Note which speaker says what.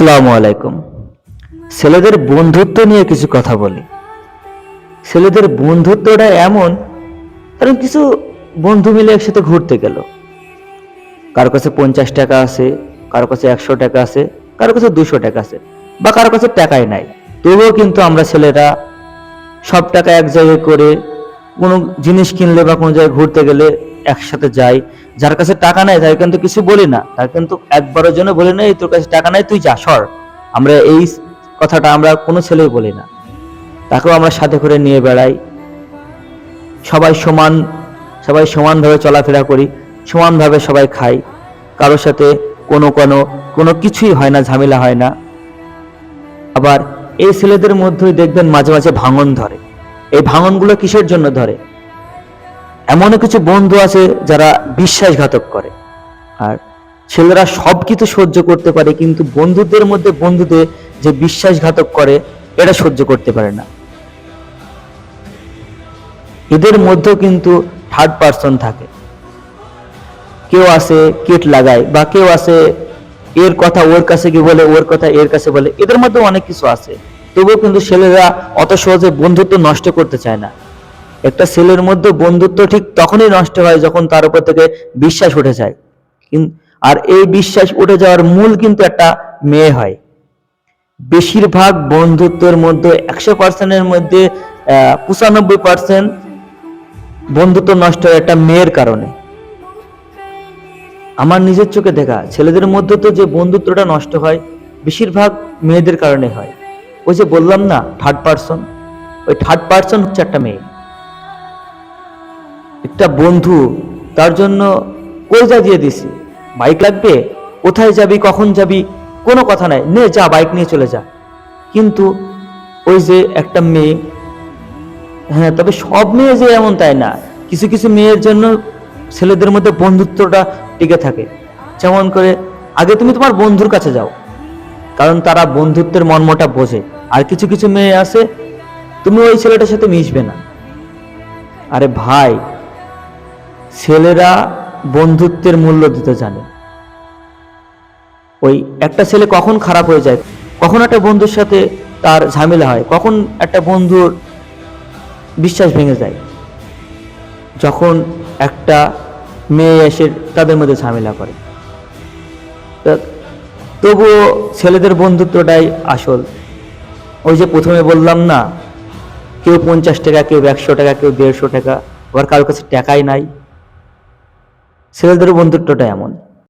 Speaker 1: আসসালামু আলাইকুম। ছেলেদের বন্ধুত্ব নিয়ে কিছু কথা বলি। ছেলেদের বন্ধুত্বটা এমন, কারণ কিছু বন্ধু মিলে একসাথে ঘুরতে গেল। কারও কাছে পঞ্চাশ টাকা আছে, কারও কাছে একশো টাকা আছে, কারও কাছে দুশো টাকা আছে, বা কারও কাছে টাকাই নাই। তবুও কিন্তু আমরা ছেলেরা সব টাকা এক জায়গায় করে কোনো জিনিস কিনলে বা কোনো জায়গায় ঘুরতে গেলে একসাথে যাই। যার কাছে টাকা নাই, তাকে কিন্তু কিছু বলি না। তার কিন্তু একবারের জন্য বলি না তোর কাছে টাকা নাই, তুই যা, সর। আমরা এই কথাটা আমরা কোনো ছেলেই বলি না। তাকেও আমরা সাথে করে নিয়ে বেড়াই। সবাই সমান, সবাই সমানভাবে চলাফেরা করি, সমানভাবে সবাই খাই। কারোর সাথে কোনো কোনো কোনো কিছুই হয় না, ঝামেলা হয় না। আবার এই ছেলেদের মধ্যেই দেখবেন মাঝে মাঝে ভাঙন ধরে। এই ভাঙনগুলো কিসের জন্য ধরে? এমনও কিছু বন্ধু আছে যারা বিশ্বাসঘাতক করে। আর ছেলেরা সব কিছু সহ্য করতে পারে, কিন্তু বন্ধুদের মধ্যে বন্ধুদের যে বিশ্বাসঘাতক করে, এটা সহ্য করতে পারে না। এদের মধ্যেও কিন্তু থার্ড পার্সন থাকে। কেউ আছে কেট লাগায়, বা কেউ আছে এর কথা ওর কাছে গিয়ে বলে, ওর কথা এর কাছে বলে, এদের মধ্যে অনেক কিছু আছে। তবুও কিন্তু ছেলেরা অত সহজে বন্ধুত্ব নষ্ট করতে চায় না। একটা ছেলের মধ্যে বন্ধুত্ব ঠিক তখনই নষ্ট হয় যখন তার উপর থেকে বিশ্বাস উঠে যায়। আর এই বিশ্বাস উঠে যাওয়ার মূল কিন্তু একটা মেয়ে হয়। বেশিরভাগ বন্ধুত্বের মধ্যে একশো পার্সেন্টের মধ্যে পঁচানব্বই পার্সেন্ট বন্ধুত্ব নষ্ট হয় একটা মেয়ের কারণে। আমার নিজের চোখে দেখা, ছেলেদের মধ্যে তো যে বন্ধুত্বটা নষ্ট হয় বেশিরভাগ মেয়েদের কারণে হয়। ওই যে বললাম না থার্ড পার্সন ওই থার্ড পার্সন হচ্ছে একটা মেয়ে। একটা বন্ধু তার জন্য কইজা দিয়ে দিছি? বাইক লাগবে? কোথায় যাবি? কখন যাবি? কোনো কথা নাই। নে, যা, বাইক নিয়ে চলে যা। কিন্তু ওই যে একটা মেয়ে হ্যাঁ তবে সব মেয়ে যে এমন তাই না। কিছু কিছু মেয়ের জন্য ছেলেদের মধ্যে বন্ধুত্বটা টিকে থাকে। যেমন করে, আগে তুমি তোমার বন্ধুর কাছে যাও। কারণ তারা বন্ধুত্বের মর্মটা বোঝে। আর কিছু কিছু মেয়ে আছে, তুমি ওই ছেলেটার সাথে মিশবে না। আরে ভাই ছেলেরা বন্ধুত্বের মূল্য দিতে জানে। ওই একটা ছেলে কখন খারাপ হয়ে যায়, কখন একটা বন্ধুর সাথে তার ঝামেলা হয়, কখন একটা বন্ধুর বিশ্বাস ভেঙে যায়। যখন একটা মেয়ে এসে তাদের মধ্যে ঝামেলা করে। তবুও ছেলেদের বন্ধুত্বটাই আসল। ওই যে প্রথমে বললাম না, কেউ পঞ্চাশ টাকা, কেউ একশো টাকা, কেউ দেড়শো টাকা, আবার কারোর কাছে টাকাই নাই। ছেলেদের বন্ধুত্বটা এমন।